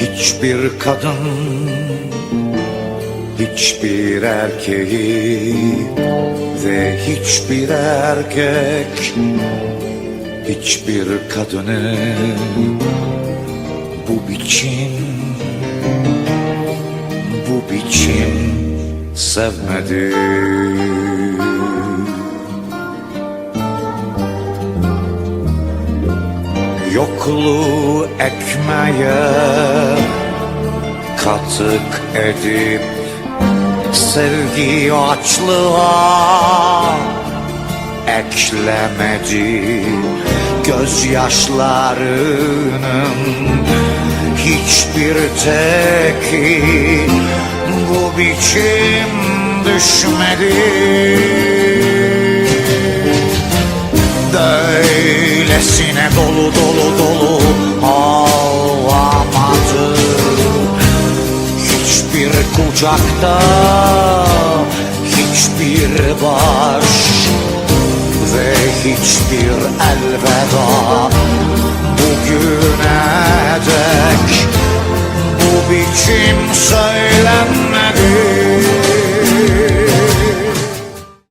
Hiçbir kadın Hiçbir erkeği Ve hiçbir erkek Hiçbir kadını Bu biçim Bu biçim sevmedi. Yokluğu ekmeğe katık edip Sevgi açlığa eklemedi Gözyaşlarının hiçbir teki bu biçim düşmedi. Böylesine dolu dolu dolu ağlamadı Hiçbir kucakta hiçbir baş Ve hiçbir elveda. Bugüne dek Bu biçim